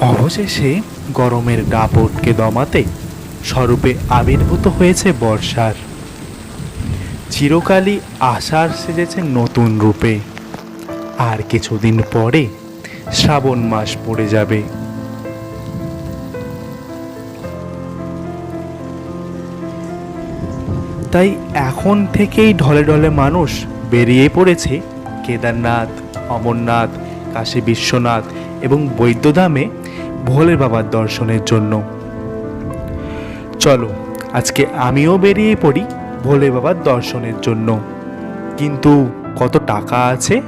অবশেষে গরমের দাপটকে দমাতে স্বরূপে আবির্ভূত হয়েছে বর্ষার। চিরকালই আষাঢ় সেজেছে নতুন রূপে। আর কিছুদিন পরে শ্রাবণ মাস পড়ে যাবে। তাই এখন থেকেই ঢলে ঢলে মানুষ বেরিয়ে পড়েছে কেদারনাথ, অমরনাথ, কাশী বিশ্বনাথ এবং বৈদ্যধামে ভোলে বাবার দর্শনের জন্য। চলো, আজকে আমিও বেরিয়ে পড়ি ভোলে বাবার দর্শনের জন্য। কিন্তু কত টাকা আছে?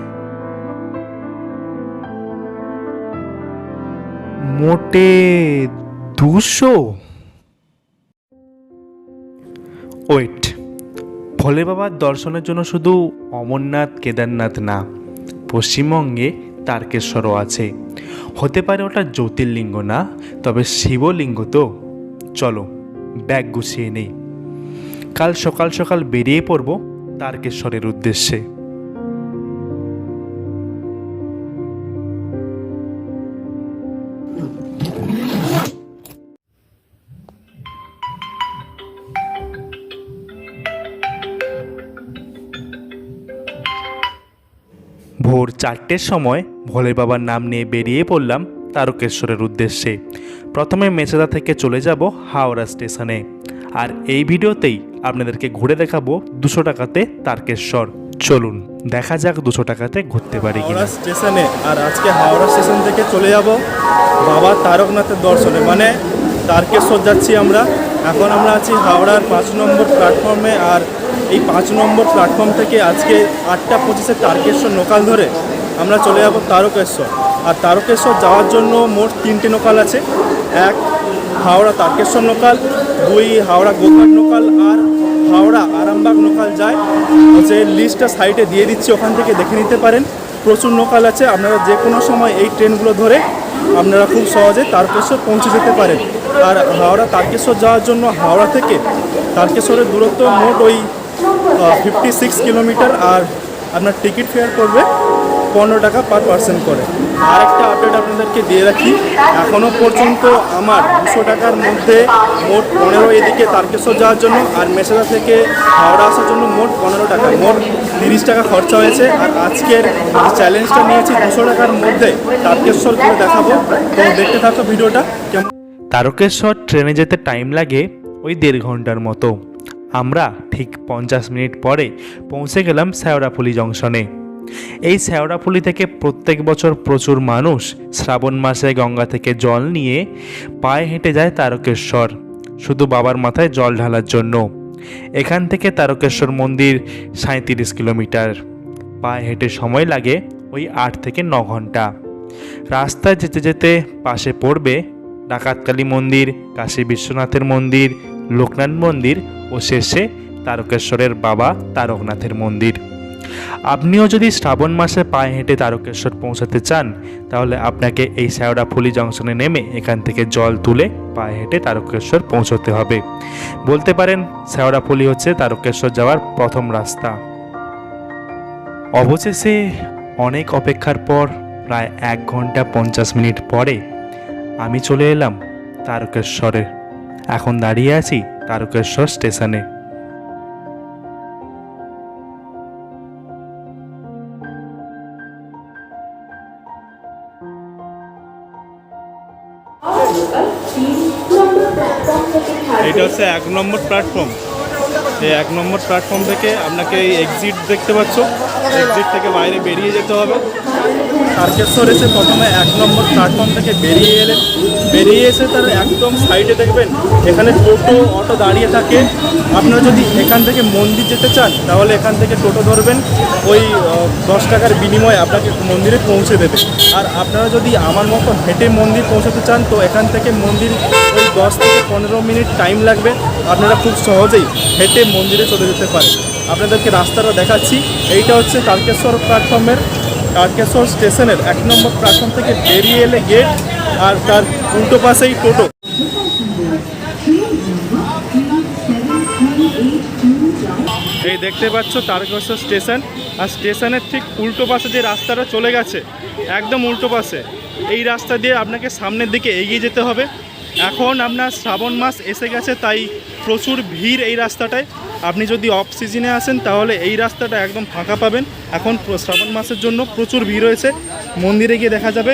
মোটে দুশো। ওয়েট, ভোলে বাবার দর্শনের জন্য শুধু অমরনাথ কেদারনাথ না, পশ্চিমবঙ্গে তারকেশ্বরও আছে। হতে পারে ওটা জ্যোতির্লিঙ্গ না, তবে শিবলিঙ্গ তো। চলো, ব্যাগ গুছিয়ে নেই। কাল সকাল সকাল বেরিয়ে পড়ব তারকেশ্বরের উদ্দেশ্যে। চারটের সময় ভোলে বাবার নাম নিয়ে বেরিয়ে পড়লাম তারকেশ্বরের উদ্দেশ্যে। প্রথমে মেচেদা থেকে চলে যাব হাওড়া স্টেশনে। আর এই ভিডিওতেই আপনাদেরকে ঘুরে দেখাবো দুশো টাকাতে তারকেশ্বর। চলুন, দেখা যাক দুশো টাকাতে ঘুরতে পারি হাওড়া স্টেশনে, আর আজকে হাওড়া স্টেশন থেকে চলে যাব বাবা তারকনাথের দর্শনে। মানে তারকেশ্বর যাচ্ছি আমরা। এখন আমরা আছি হাওড়ার পাঁচ নম্বর প্ল্যাটফর্মে আর এই পাঁচ নম্বর প্ল্যাটফর্ম থেকে আজকে আটটা পঁচিশে তারকেশ্বর লোকাল ধরে আমরা চলে যাব তারকেশ্বর। আর তারকেশ্বর যাওয়ার জন্য মোট তিনটে লোকাল আছে। এক, হাওড়া তারকেশ্বর লোকাল দুই, হাওড়া গোঘাট লোকাল আর হাওড়া আরামবাগ লোকাল যায়। যে লিস্টটা সাইটে দিয়ে দিচ্ছি, ওখান থেকে দেখে নিতে পারেন। প্রচুর লোকাল আছে। আপনারা যে কোনো সময় এই ট্রেনগুলো ধরে আপনারা খুব সহজে তারকেশ্বর পৌঁছে যেতে পারেন। আর হাওড়া তারকেশ্বর যাওয়ার জন্য হাওড়া থেকে তারকেশ্বরের দূরত্ব মোট ওই ফিফটি সিক্স কিলোমিটার আর আপনার টিকিট ফেয়ার করবে পনেরো টাকা পার পার্সেন্ট করে। আরেকটা আপডেট আপনাদেরকে দিয়ে রাখি। এখনও পর্যন্ত আমার দুশো টাকার মধ্যে মোট পনেরো এদিকে তারকেশ্বর যাওয়ার জন্য আর মেসেদা থেকে হাওড়া আসার জন্য মোট পনেরো টাকা, মোট তিরিশ টাকা খরচা হয়েছে। আর আজকের চ্যালেঞ্জটা নিয়েছি দুশো টাকার মধ্যে তারকেশ্বর করে দেখাবো। তো দেখতে থাকো ভিডিওটা, কেমন? তারকেশ্বর ট্রেনে যেতে টাইম লাগে ওই দেড় ঘণ্টার মতো। আমরা ঠিক পঞ্চাশ মিনিট পরে পৌঁছে গেলাম শ্যাওড়াফুলি জংশনে। এই শ্যাওড়াফুলি থেকে প্রত্যেক বছর প্রচুর মানুষ শ্রাবণ মাসে গঙ্গা থেকে জল নিয়ে পায়ে হেঁটে যায় তারকেশ্বর, শুধু বাবার মাথায় জল ঢালার জন্য। এখান থেকে তারকেশ্বর মন্দির সাঁত্রিশ কিলোমিটার। পায়ে হেঁটে সময় লাগে ওই আট থেকে ন ঘণ্টা। রাস্তায় যেতে যেতে পাশে পড়বে ডাকাতকালী মন্দির, কাশী বিশ্বনাথের মন্দির, লোকনাথ মন্দির ও শেষে তারকেশ্বরের বাবা তারকনাথের মন্দির। আপনিও যদি শ্রাবণ মাসে পায়ে হেঁটে তারকেশ্বর পৌঁছাতে চান, তাহলে আপনাকে এই শ্যাওড়াফুলি জংশনে নেমে এখান থেকে জল তুলে পায়ে হেঁটে তারকেশ্বর পৌঁছতে হবে। বলতে পারেন শ্যাওড়াফুলি হচ্ছে তারকেশ্বর যাওয়ার প্রথম রাস্তা। অবশেষে অনেক অপেক্ষার পর প্রায় এক ঘণ্টা পঞ্চাশ মিনিট পরে আমি চলে এলাম তারকেশ্বরে। এখন দাঁড়িয়ে আছি তারকেশ্বর স্টেশনে। হচ্ছে এক নম্বর প্ল্যাটফর্ম এই এক নম্বর প্ল্যাটফর্ম থেকে আপনাকে এই এক্সিট দেখতে পাচ্ছ। এক্সিট থেকে বাইরে বেরিয়ে যেতে হবে। তারকেশ্বর এসে প্রথমে এক নম্বর প্ল্যাটফর্ম থেকে বেরিয়ে এলেন বেরিয়ে এসে তার একদম সাইডে দেখবেন, এখানে টোটো, অটো দাঁড়িয়ে থাকে। আপনারা যদি এখান থেকে মন্দির যেতে চান, তাহলে এখান থেকে টোটো ধরবেন। ওই দশ টাকার বিনিময়ে আপনাকে মন্দিরে পৌঁছে দেবে। আর আপনারা যদি আমার মতো হেঁটে মন্দির পৌঁছাতে চান, তো এখান থেকে মন্দির ওই দশ থেকে পনেরো মিনিট টাইম লাগবে। আপনারা খুব সহজেই হেঁটে মন্দিরে চলে যেতে পারে। আপনাদেরকে রাস্তাটা দেখাচ্ছি। এইটা হচ্ছে তারকেশ্বর প্ল্যাটফর্মের, তারকেশ্বর স্টেশনের এক নম্বর প্ল্যাটফর্ম থেকে বেরিয়ে এলে গেট আর তার উল্টো পাশেই টোটো। এই দেখতে পাচ্ছ তারকেশ্বর স্টেশন। আর স্টেশনের ঠিক উল্টো পাশে যে রাস্তাটা চলে গেছে, একদম উল্টো পাশে। এই রাস্তা দিয়ে আপনাকে সামনের দিকে এগিয়ে যেতে হবে। এখন আপনার শ্রাবণ মাস এসে গেছে, তাই প্রচুর ভিড় এই রাস্তাটায়। আপনি যদি অফ সিজনে আসেন, তাহলে এই রাস্তাটা একদম ফাঁকা পাবেন। এখন শ্রাবণ মাসের জন্য প্রচুর ভিড় রয়েছে। মন্দিরে গিয়ে দেখা যাবে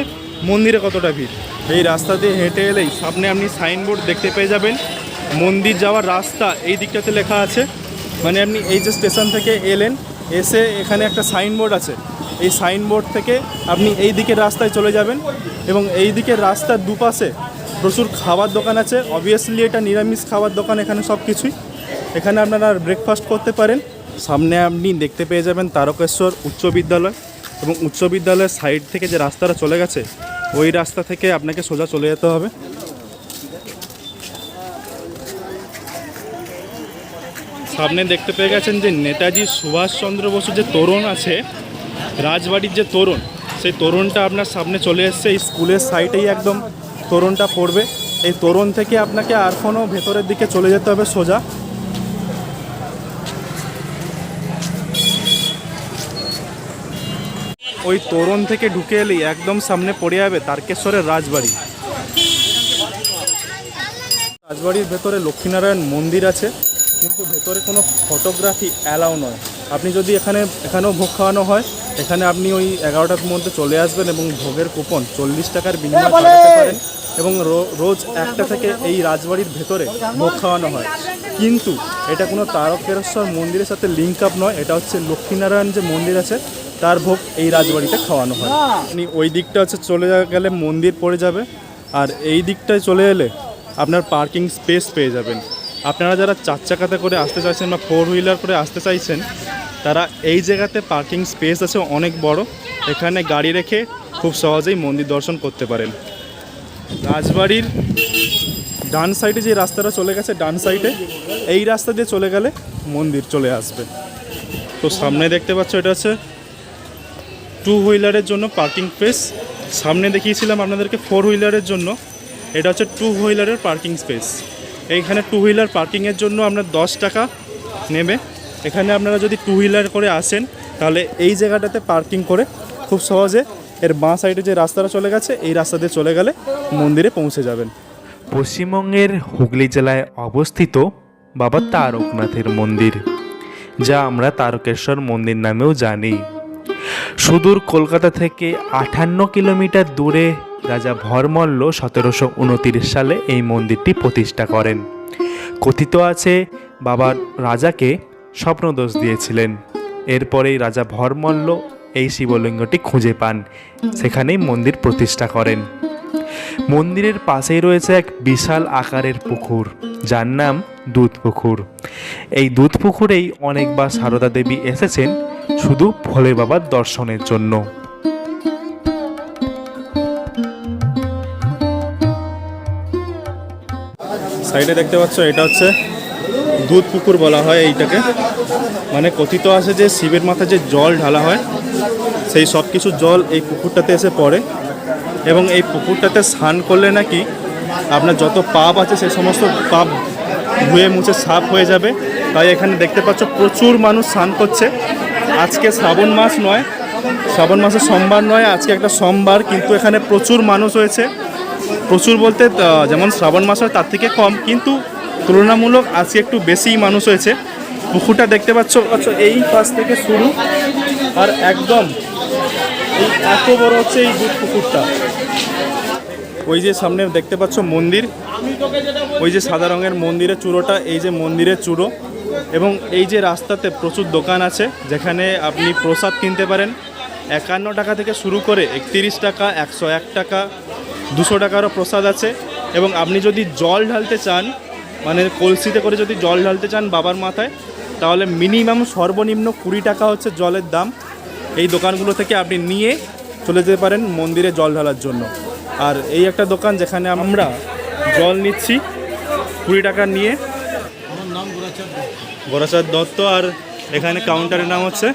মন্দিরে কতটা ভিড়। এই রাস্তা দিয়ে হেঁটে এলেই সামনে আপনি সাইনবোর্ড দেখতে পেয়ে যাবেন। মন্দির যাওয়ার রাস্তা এই দিকটাতে লেখা আছে। মানে আপনি এই যে স্টেশন থেকে এলেন, এসে এখানে একটা সাইনবোর্ড আছে। এই সাইনবোর্ড থেকে আপনি এই দিকের রাস্তায় চলে যাবেন এবং এই দিকের রাস্তার দুপাশে প্রচুর খাবার দোকান আছে। অবভিয়াসলি এটা নিরামিষ খাবার দোকান এখানে সব কিছুই। এখানে আপনারা ব্রেকফাস্ট করতে পারেন। সামনে আপনি দেখতে পেয়ে যাবেন তারকেশ্বর উচ্চ বিদ্যালয় এবং উচ্চ বিদ্যালয়ের সাইড থেকে যে রাস্তাটা চলে গেছে, ওই রাস্তা থেকে আপনাকে সোজা চলে যেতে হবে। সামনে দেখতে পেয়ে গেছেন যে নেতাজি সুভাষচন্দ্র বসু যে তোরণ আছে রাজবাড়ির যে তোরণ, সেই তোরণটা আপনার সামনে চলে এসছে। এই স্কুলের সাইডেই একদম তোরণটা পড়বে। এই তোরণ থেকে আপনাকে আর কোনো ভেতরের দিকে চলে যেতে হবে, সোজা। ওই তোরণ থেকে ঢুকে এলেই একদম সামনে পড়ে যাবে তারকেশ্বরের রাজবাড়ি। রাজবাড়ির ভেতরে লক্ষ্মীনারায়ণ মন্দির আছে, কিন্তু ভেতরে কোনো ফটোগ্রাফি অ্যালাউ নয়। আপনি যদি এখানে এখানেও ভোগ খাওয়ানো হয় এখানে আপনি ওই এগারোটার মধ্যে চলে আসবেন এবং ভোগের কুপন চল্লিশ টাকার বিনিময়ে পাঠাতে পারেন এবং রো- রোজ একটা থেকে এই রাজবাড়ির ভেতরে ভোগ খাওয়ানো হয়। কিন্তু এটা কোনো তারকেশ্বর মন্দিরের সাথে লিঙ্ক আপ নয় এটা হচ্ছে লক্ষ্মীনারায়ণ যে মন্দির আছে তার ভোগ এই রাজবাড়িতে খাওয়ানো হয়। আপনি ওই দিকটা হচ্ছে চলে যা- গেলে মন্দির পড়ে যাবে আর এই দিকটায় চলে এলে আপনার পার্কিং স্পেস পেয়ে যাবেন। আপনারা যারা চার চাকাতে করে আসতে চাইছেন বা ফোর হুইলার করে আসতে চাইছেন তারা এই জায়গাতে পার্কিং স্পেস আছে, অনেক বড়। এখানে গাড়ি রেখে খুব সহজেই মন্দির দর্শন করতে পারেন। রাজবাড়ির ডান সাইডে যে রাস্তাটা চলে গেছে, ডান সাইডে, এই রাস্তা দিয়ে চলে গেলে মন্দির চলে আসবে। তো সামনে দেখতে পাচ্ছ, এটা হচ্ছে টু হুইলারের জন্য পার্কিং স্পেস সামনে দেখিয়েছিলাম আপনাদেরকে ফোর হুইলারের জন্য। এটা হচ্ছে টু হুইলারের পার্কিং স্পেস এইখানে টু হুইলার পার্কিংয়ের জন্য আপনার দশ টাকা নেবে। এখানে আপনারা যদি টু হুইলার করে আসেন, তাহলে এই জায়গাটাতে পার্কিং করে খুব সহজে এর বাঁ সাইডে যে রাস্তাটা চলে গেছে, এই রাস্তা দিয়ে চলে গেলে মন্দিরে পৌঁছে যাবেন। পশ্চিমবঙ্গের হুগলি জেলায় অবস্থিত বাবা তারকনাথের মন্দির, যা আমরা তারকেশ্বর মন্দির নামেও জানি। সুদূর কলকাতা থেকে আটান্ন কিলোমিটার দূরে রাজা ভরমল্ল সতেরোশো উনতিরিশ সালে এই মন্দিরটি প্রতিষ্ঠা করেন। কথিত আছে বাবা রাজাকে স্বপ্নদোষ দিয়েছিলেন। এরপরেই রাজা ভরমল্ল এই শিবলিঙ্গটি খুঁজে পান। সেখানেই মন্দির প্রতিষ্ঠা করেন। মন্দিরের পাশেই রয়েছে এক বিশাল আকারের পুকুর, যার নাম দুধ পুকুর এই দুধ পুকুরেই অনেকবার সারদা দেবী এসেছেন শুধু ভোলে বাবার দর্শনের জন্য। সাইডে দেখতে পাচ্ছ, এটা হচ্ছে দুধ পুকুর বলা হয় এইটাকে। মানে কথিত আছে যে শিবের মাথায় যে জল ঢালা হয়, সেই সব কিছু জল এই পুকুরটাতে এসে পড়ে এবং এই পুকুরটাতে স্নান করলে নাকি আপনার যত পাপ আছে সেই সমস্ত পাপ ধুয়ে মুছে সাফ হয়ে যাবে। তাই এখানে দেখতে পাচ্ছ প্রচুর মানুষ স্নান করছে। আজকে শ্রাবণ মাস নয়, শ্রাবণ মাসের সোমবার নয়, আজকে একটা সোমবার, কিন্তু এখানে প্রচুর মানুষ হয়েছে। প্রচুর বলতে যেমন শ্রাবণ মাস হয় তার থেকে কম, কিন্তু তুলনামূলক আজকে একটু বেশিই মানুষ হয়েছে। পুকুরটা দেখতে পাচ্ছ পাচ্ছ এই পাশ থেকে শুরু আর একদম এই এত বড় হচ্ছে এই দুধ পুকুরটা। ওই যে সামনে দেখতে পাচ্ছ মন্দির, ওই যে সাদা রঙের মন্দিরের চূড়োটা, এই যে মন্দিরের চূড়ো এবং এই যে রাস্তাতে প্রচুর দোকান আছে, যেখানে আপনি প্রসাদ কিনতে পারেন। একান্ন টাকা থেকে শুরু করে একত্রিশ টাকা, একশো এক টাকা, দুশো টাকারও প্রসাদ আছে এবং আপনি যদি জল ঢালতে চান মানে কলসিতে করে যদি জল ঢালতে চান বাবার মাথায়, তাহলে মিনিমাম সর্বনিম্ন কুড়ি টাকা হচ্ছে জলের দাম। এই দোকানগুলো থেকে আপনি নিয়ে চলে যেতে পারেন মন্দিরে জল ঢালার জন্য। আর এই একটা দোকান যেখানে আমরা জল নিচ্ছি, কুড়ি টাকা নিয়ে। গোরাচাঁদ দত্ত আর এখানে কাউন্টারের নাম হচ্ছে?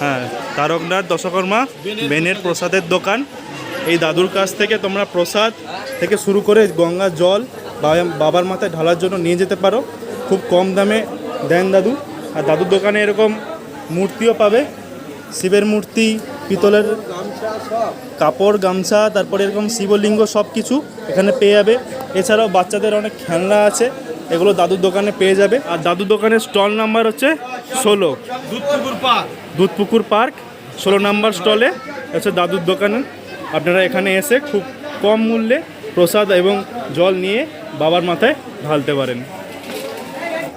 হ্যাঁ তারকনাথ দশকর্মা বেনের প্রসাদের দোকান। এই দাদুর কাছ থেকে তোমরা প্রসাদ থেকে শুরু করে গঙ্গা জল বাবার মাথায় ঢালার জন্য নিয়ে যেতে পারো। খুব কম দামে দেন দাদু। আর দাদুর দোকানে এরকম মূর্তিও পাবে। শিবের মূর্তি পিতলের কাপড় গামছা তারপরে এরকম শিবলিঙ্গ সব কিছু এখানে পেয়ে যাবে। এছাড়াও বাচ্চাদের অনেক খেলনা আছে এগুলো দাদুর দোকানে পেয়ে যাবে। আর দাদুর দোকানের স্টল নাম্বার হচ্ছে ষোলো। দুধপুকুর পার্ক। দুধপুকুর পার্ক ষোলো নাম্বার স্টলে হচ্ছে দাদুর দোকানে। আপনারা এখানে এসে খুব কম মূল্যে প্রসাদ এবং জল নিয়ে বাবার মাথায় ঢালতে পারেন।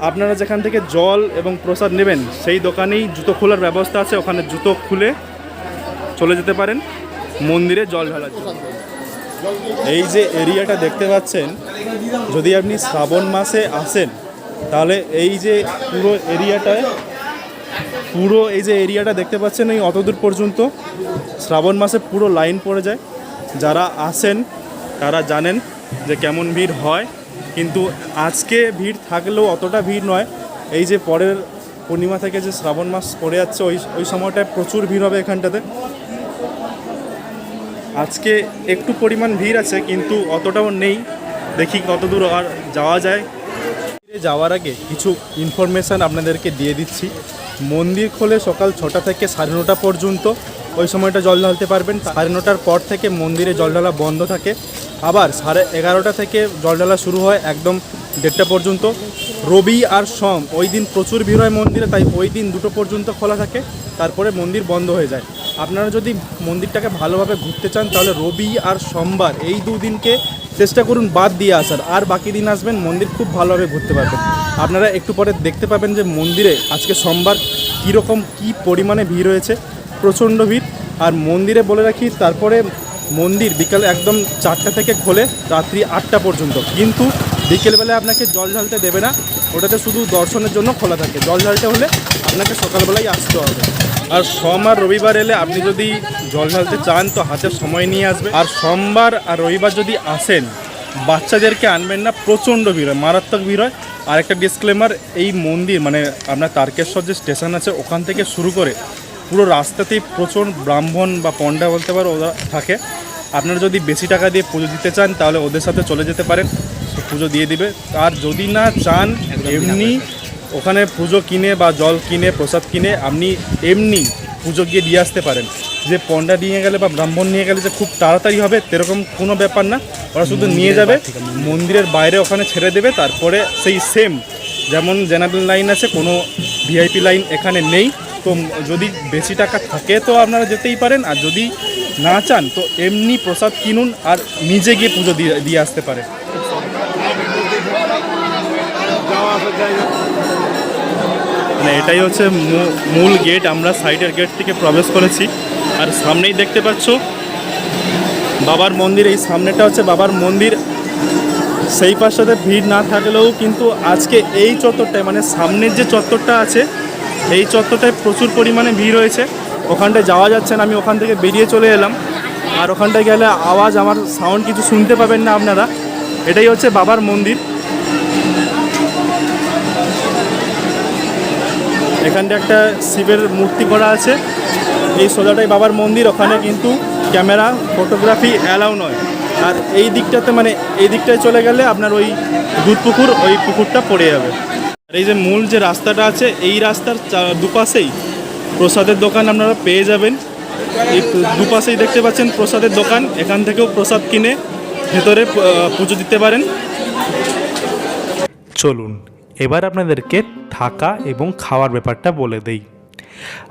আপনারা যেখান থেকে জল এবং প্রসাদ নেবেন, সেই দোকানেই জুতো খোলার ব্যবস্থা আছে। ওখানে জুতো খুলে চলে যেতে পারেন। মন্দিরে জল ঢালার এই যে এরিয়াটা দেখতে পাচ্ছেন, যদি আপনি শ্রাবণ মাসে আসেন, তাহলে এই যে পুরো এরিয়াটায়, পুরো এই যে এরিয়াটা দেখতে পাচ্ছেন এই অতদূর পর্যন্ত, শ্রাবণ মাসে পুরো লাইন পড়ে যায়। যারা আসেন তারা জানেন যে কেমন ভিড় হয়, কিন্তু আজকে ভিড় থাকলেও অতটা ভিড় নয়। এই যে পরের পূর্ণিমা থেকে যে শ্রাবণ মাস পড়ে যাচ্ছে, ওই ওই সময়টায় প্রচুর ভিড় হবে এখানটাতে। আজকে একটু পরিমাণ ভিড় আছে, কিন্তু অতটাও নেই। দেখি কত দূর আর যাওয়া যায়। যাওয়ার আগে কিছু ইনফরমেশান আপনাদেরকে দিয়ে দিচ্ছি। মন্দির খোলে সকাল ছটা থেকে সাড়ে নটা পর্যন্ত। ওই সময়টা জল ঢালতে পারবেন। সাড়ে নটার পর থেকে মন্দিরে জল ঢালা বন্ধ থাকে। আবার সাড়ে এগারোটা থেকে জল ঢালা শুরু হয় একদম দেড়টা পর্যন্ত। রবি আর সোম, ওই দিন প্রচুর ভিড় হয় মন্দিরে, তাই ওই দিন দুটো পর্যন্ত খোলা থাকে। তারপরে মন্দির বন্ধ হয়ে যায়। আপনারা যদি মন্দিরটাকে ভালোভাবে ঘুরতে চান, তাহলে রবি আর সোমবার এই দুদিনকে চেষ্টা করুন বাদ দিয়ে আসার। আর বাকি দিন আসবেন, মন্দির খুব ভালোভাবে ঘুরতে পারবেন। আপনারা একটু পরে দেখতে পাবেন যে মন্দিরে আজকে সোমবার কীরকম, কী পরিমাণে ভিড় হয়েছে। প্রচণ্ড ভিড়। আর মন্দিরে বলে রাখি, তারপরে মন্দির বিকালে একদম চারটা থেকে খোলে রাত্রি আটটা পর্যন্ত। কিন্তু বিকেলবেলায় আপনাকে জল ঢালতে দেবে না, ওটাতে শুধু দর্শনের জন্য খোলা থাকে। জল ঢালতে হলে আপনাকে সকালবেলায় আসতে হবে। আর সোম আর রবিবার এলে আপনি যদি জল ঢালতে চান, তো হাতে সময় নিয়ে আসবে আর সোমবার আর রবিবার যদি আসেন, বাচ্চাদেরকে আনবেন না, প্রচণ্ড ভিড় হয়, মারাত্মক ভিড় হয়। আর একটা ডিসক্লেমার এই মন্দির মানে আপনার তারকেশ্বর যে স্টেশন আছে, ওখান থেকে শুরু করে পুরো রাস্তাতেই প্রচুর ব্রাহ্মণ বা পণ্ডা বলতে পারো ওরা থাকে। আপনারা যদি বেশি টাকা দিয়ে পুজো দিতে চান তাহলে ওদের সাথে চলে যেতে পারেন। সে পুজো দিয়ে দিবে। আর যদি না চান এমনি ওখানে পুজো কিনে বা জল কিনে প্রসাদ কিনে আপনি এমনি পুজো গিয়ে দিয়ে আসতে পারেন। যে পণ্ডা নিয়ে গেলে বা ব্রাহ্মণ নিয়ে গেলে যে খুব তাড়াতাড়ি হবে সেরকম কোনো ব্যাপার না। ওরা শুধু নিয়ে যাবে মন্দিরের বাইরে ওখানে ছেড়ে দেবে। তারপরে সেই সেম যেমন জেনারেল লাইন আছে কোনো ভিআইপি লাইন এখানে নেই। তো যদি বেশি টাকা থাকে তো আপনারা যেতেই পারেন, আর যদি না চান, তো এমনি প্রসাদ কিনুন আর নিজে গিয়ে পুজো দিয়ে দিয়ে আসতে পারে মানে এটাই হচ্ছে মূল গেট আমরা সাইডের গেট থেকে প্রবেশ করেছি। আর সামনেই দেখতে পাচ্ছ, বাবার মন্দির, এই সামনেটা হচ্ছে বাবার মন্দির। সেই পাশটাতে ভিড় না থাকলেও কিন্তু আজকে এই চত্বরটায় মানে সামনের যে চত্বরটা আছে এই চত্বরটায় প্রচুর পরিমাণে ভিড় হয়েছে ওখানটায় যাওয়া যাচ্ছে না, আমি ওখান থেকে বেরিয়ে চলে এলাম। আর ওখানটায় গেলে আওয়াজ, আমার সাউন্ড কিছু শুনতে পাবেন না আপনারা। এটাই হচ্ছে বাবার মন্দির। এখানটা একটা শিবের মূর্তি করা আছে। এই সোজাটাই বাবার মন্দির, ওখানে কিন্তু ক্যামেরা, ফটোগ্রাফি অ্যালাউ নয়। আর এই দিকটাতে মানে এই দিকটায় চলে গেলে আপনার ওই দুধ পুকুর, ওই পুকুরটা পড়ে যাবে। এই যে মূল যে রাস্তাটা আছে, এই রাস্তার দুপাশেই প্রসাদের দোকান আপনারা পেয়ে যাবেন। এই দুপাশেই দেখতে পাচ্ছেন প্রসাদের দোকান। এখান থেকেও প্রসাদ কিনে ভেতরে পুজো দিতে পারেন। চলুন, এবার আপনাদেরকে থাকা এবং খাওয়ার ব্যাপারটা বলে দেই।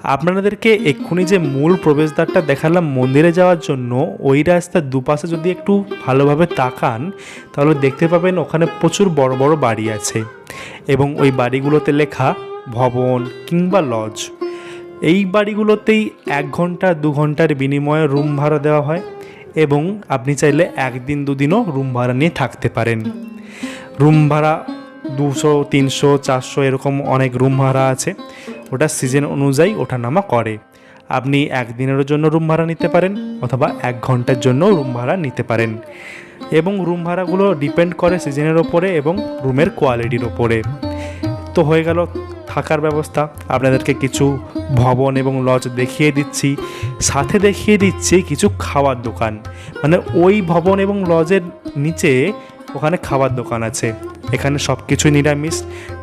আপনাদেরকে এক্ষুনি যে মূল প্রবেশদ্বারটা দেখালাম মন্দিরে যাওয়ার জন্য, ওই রাস্তার দুপাশে যদি একটু ভালোভাবে তাকান, তাহলে দেখতে পাবেন ওখানে প্রচুর বড় বড় বাড়ি আছে এবং ওই বাড়িগুলোতে লেখা ভবন কিংবা লজ। এই বাড়িগুলোতেই এক ঘণ্টা, দু ঘণ্টার বিনিময়ে রুম ভাড়া দেওয়া হয় এবং আপনি চাইলে একদিন, দুদিনও রুম ভাড়া নিয়ে থাকতে পারেন। রুম ভাড়া দুশো, তিনশো, চারশো এরকম অনেক রুম ভাড়া আছে। ওটা সিজন অনুযায়ী ওঠানামা করে। আপনি একদিনেরও জন্য রুম ভাড়া নিতে পারেন অথবা এক ঘণ্টার জন্য রুম ভাড়া নিতে পারেন। এবং রুম ভাড়াগুলো ডিপেন্ড করে সিজনের ওপরে এবং রুমের কোয়ালিটির ওপরে। তো হয়ে গেল থাকার ব্যবস্থা। আপনাদেরকে কিছু ভবন এবং লজ দেখিয়ে দিচ্ছি। সাথে দেখিয়ে দিচ্ছি কিছু খাওয়ার দোকান। মানে ওই ভবন এবং লজের নিচে ওখানে খাবার দোকান আছে। এখানে সব কিছুই নিরামিষ।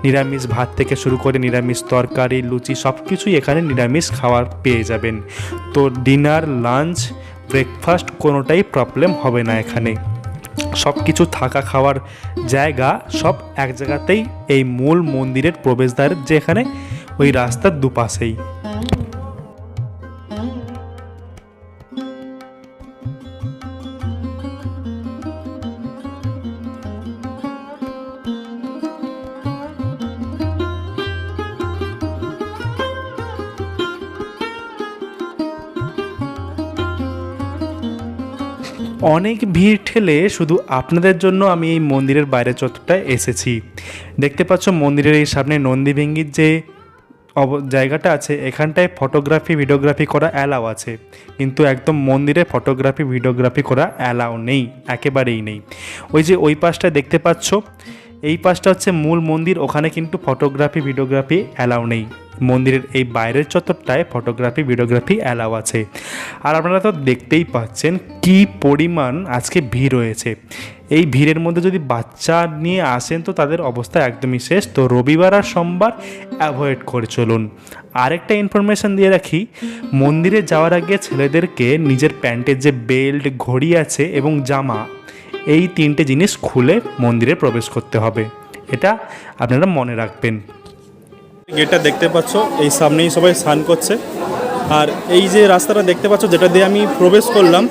নিরামিষ ভাত থেকে শুরু করে নিরামিষ তরকারি, লুচি সব কিছুই এখানে নিরামিষ খাবার পেয়ে যাবেন। তো ডিনার, লাঞ্চ, ব্রেকফাস্ট কোনোটাই প্রবলেম হবে না এখানে। সব কিছু থাকা খাওয়ার জায়গা সব এক জায়গাতেই এই মূল মন্দিরের প্রবেশদ্বার যেখানে ওই রাস্তার দুপাশেই। অনেক ভিড় ঠেলে শুধু আপনাদের জন্য আমি এই মন্দিরের বাইরে চত্বরটায় এসেছি। দেখতে পাচ্ছ মন্দিরের এই সামনে নন্দীভেঙ্গির যে অব, জায়গাটা আছে, এখানটায় ফটোগ্রাফি ভিডিওগ্রাফি করা অ্যালাও আছে। কিন্তু একদম মন্দিরে ফটোগ্রাফি ভিডিওগ্রাফি করা অ্যালাও নেই, একেবারেই নেই। ওই যে ওই পাশটা দেখতে পাচ্ছ এই পাশটা হচ্ছে মূল মন্দির, ওখানে কিন্তু ফটোগ্রাফি ভিডিওগ্রাফি অ্যালাউ নেই। মন্দিরের এই বাইরের চত্বরটায় ফটোগ্রাফি ভিডিওগ্রাফি অ্যালাউ আছে। আর আপনারা তো দেখতেই পাচ্ছেন কি পরিমাণ আজকে ভিড় রয়েছে। এই ভিড়ের মধ্যে যদি বাচ্চা নিয়ে আসেন তো তাদের অবস্থা একদমই শেষ। তো রবিবার আর সোমবার অ্যাভয়েড করে চলুন। আরেকটা ইনফরমেশন দিয়ে রাখি, মন্দিরে যাওয়ার আগে ছেলেদেরকে নিজের প্যান্টের যে বেল্ট ঘড়ি আছে এবং জামা এই তিনটে জিনিস খুলে মন্দিরে প্রবেশ করতে হবে। এটা আপনারা মনে রাখবেন। গেটটা দেখতে পাচ্ছ, এই সামনেই সবাই স্নান করছে। আর এই যে রাস্তাটা দেখতে পাচ্ছ, যেটা দিয়ে আমি প্রবেশ করলাম,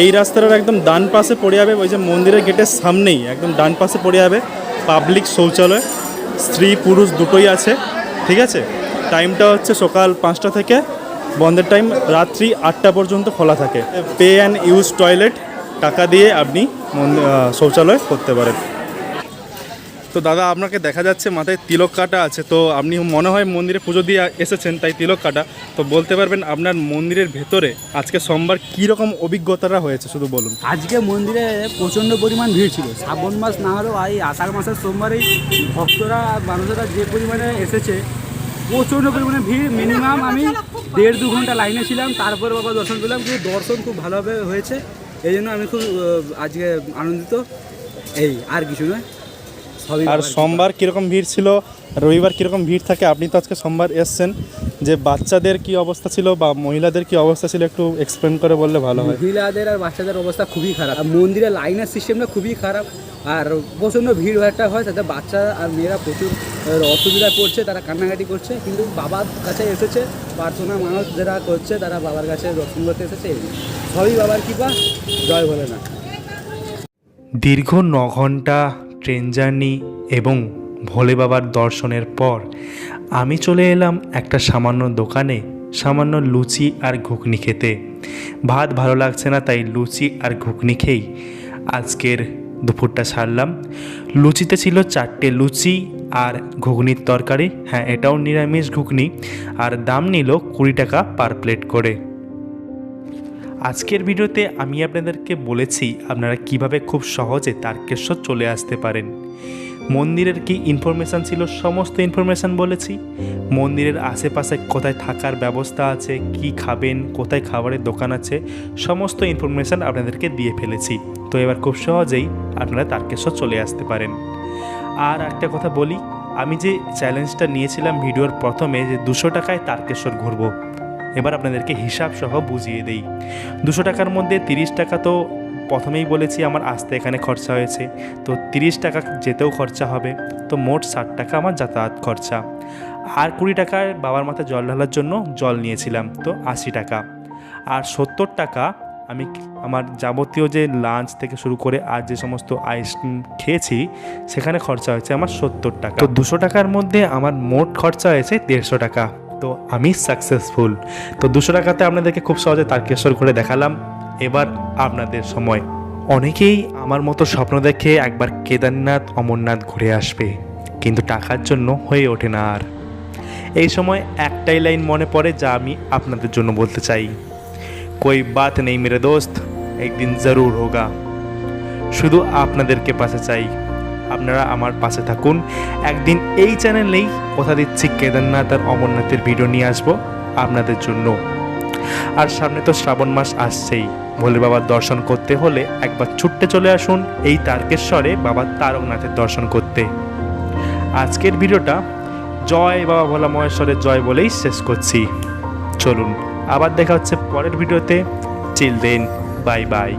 এই রাস্তাটার একদম ডান পাশে পড়ে যাবে ওই যে মন্দিরের গেটের সামনেই, একদম ডান পাশে পড়ে যাবে পাবলিক শৌচালয়। স্ত্রী, পুরুষ দুটোই আছে, ঠিক আছে? টাইমটা হচ্ছে সকাল পাঁচটা থেকে, বন্ধের টাইম রাত্রি আটটা পর্যন্ত খোলা থাকে। পে অ্যান্ড ইউজ টয়লেট টাকা দিয়ে আপনি শৌচালয় করতে পারেন। তো দাদা, আপনাকে দেখা যাচ্ছে মাথায় তিলক কাটা আছে। তো আপনি মনে হয় মন্দিরে পুজো দিয়ে এসেছেন, তাই তিলক কাটা। তো বলতে পারবেন আপনার মন্দিরের ভেতরে আজকে সোমবার কী রকম অভিজ্ঞতাটা হয়েছে, শুধু বলুন। আজকে মন্দিরে প্রচণ্ড পরিমাণ ভিড় ছিল। শ্রাবণ মাস না হলেও এই আষাঢ় মাসের সোমবারেই ভক্তরা মানুষেরা যে পরিমাণে এসেছে, প্রচণ্ড পরিমাণে ভিড়। মিনিমাম আমি দেড় দু ঘণ্টা লাইনে ছিলাম। তারপর বাবা দর্শন পেলাম। কিন্তু দর্শন খুব ভালোভাবে হয়েছে। এই জন্য আমি খুব আজকে আনন্দিত। এই আর কিছু নয়। আর সোমবার কীরকম ভিড় ছিল রবিবার কীরকম ভিড় থাকে আপনি তো আজকে সোমবার এসছেন যে বাচ্চাদের কি অবস্থা ছিল বা মহিলাদের কি অবস্থা ছিল একটু এক্সপ্লেন করে বললে ভালো হয়। মহিলাদের আর বাচ্চাদের অবস্থা খুবই খারাপ। আর মন্দিরে লাইনের সিস্টেমটা খুবই খারাপ আর প্রচণ্ড ভিড় একটা হয় তাতে বাচ্চা আর মেয়েরা প্রচুর অসুবিধায় পড়ছে তারা কান্নাকাটি করছে কিন্তু বাবার কাছে এসেছে প্রার্থনা মানুষ যারা করছে তারা বাবার কাছে দর্শন করতে এসেছে। সবই বাবার কৃপা জয় বলে না দীর্ঘ ন ঘণ্টা ট্রেন জার্নি এবং ভোলে বাবার দর্শনের পর আমি চলে এলাম একটা সামান্য দোকানে, সামান্য লুচি আর ঘুগনি খেতে। ভাত ভালো লাগছে না তাই লুচি আর ঘুগনি খেয়েই আজকের দুপুরটা সারলাম। লুচিতে ছিল চারটে লুচি আর ঘুগনির তরকারি। হ্যাঁ এটাও নিরামিষ ঘুগনি। আর দাম নিল কুড়ি টাকা পার প্লেট করে। আজকের ভিডিওতে আমি আপনাদেরকে বলেছি আপনারা কীভাবে খুব সহজে তারকেশ্বর চলে আসতে পারেন। মন্দিরের কি ইনফরমেশান ছিল? সমস্ত ইনফরমেশান বলেছি। মন্দিরের আশেপাশে কোথায় থাকার ব্যবস্থা আছে? কি খাবেন? কোথায় খাবারের দোকান আছে? সমস্ত ইনফরমেশান আপনাদেরকে দিয়ে ফেলেছি। তো এবার খুব সহজেই আপনারা তারকেশ্বর চলে আসতে পারেন। আর একটা কথা বলি, আমি যে চ্যালেঞ্জটা নিয়েছিলাম ভিডিওর প্রথমে যে দুশো টাকায় তারকেশ্বর ঘুরবো এবার আপনাদেরকে হিসাব সহ বুঝিয়ে দেই। দুশো টাকার মধ্যে তিরিশ টাকা তো প্রথমেই বলেছি আমার আসতে এখানে খরচা হয়েছে। তো তিরিশ টাকা যেতেও খরচা হবে। তো মোট ষাট টাকা আমার যাতায়াত খরচা। আর কুড়ি টাকার বাবার মাথায় জল ঢালার জন্য জল নিয়েছিলাম, তো আশি টাকা। আর সত্তর টাকা আমি আমার যাবতীয় যে লাঞ্চ থেকে শুরু করে আর যে সমস্ত আইসক্রিম খেয়েছি, সেখানে খরচা হয়েছে আমার সত্তর টাকা। তো দুশো টাকার মধ্যে আমার মোট খরচা হয়েছে দেড়শো টাকা। তো আমি সাকসেসফুল তো দুশো টাকাতে আপনাদেরকে খুব সহজে তারকেশ্বর ঘুরে দেখালাম। এবার আপনাদের সময়। অনেকেই আমার মতো স্বপ্ন দেখে একবার কেদারনাথ, অমরনাথ ঘুরে আসবে। কিন্তু টাকার জন্য হয়ে ওঠে না আর। এই সময় একটাই লাইন মনে পড়ে যা আমি আপনাদের জন্য বলতে চাই। কই বাত নেই মেরে দোস্ত, একদিন জরুর হোগা। শুধু আপনাদেরকে পাশে চাই। আপনারা আমার পাশে থাকুন। একদিন এই চ্যানেলেই কথা দিচ্ছি কেদারনাথ আর অমরনাথের ভিডিও নিয়ে আসব আপনাদের জন্য। আর সামনে তো শ্রাবণ মাস আসছেই। ভোলে বাবার দর্শন করতে হলে একবার ছুটতে চলে আসুন এই তারকেশ্বরে বাবা তারকনাথের দর্শন করতে। আজকের ভিডিওটা জয় বাবা ভোলা মহেশ্বরের জয় বলেই শেষ করছি। চলুন, আবার দেখা হচ্ছে পরের ভিডিওতে। চিল দেন বাই বাই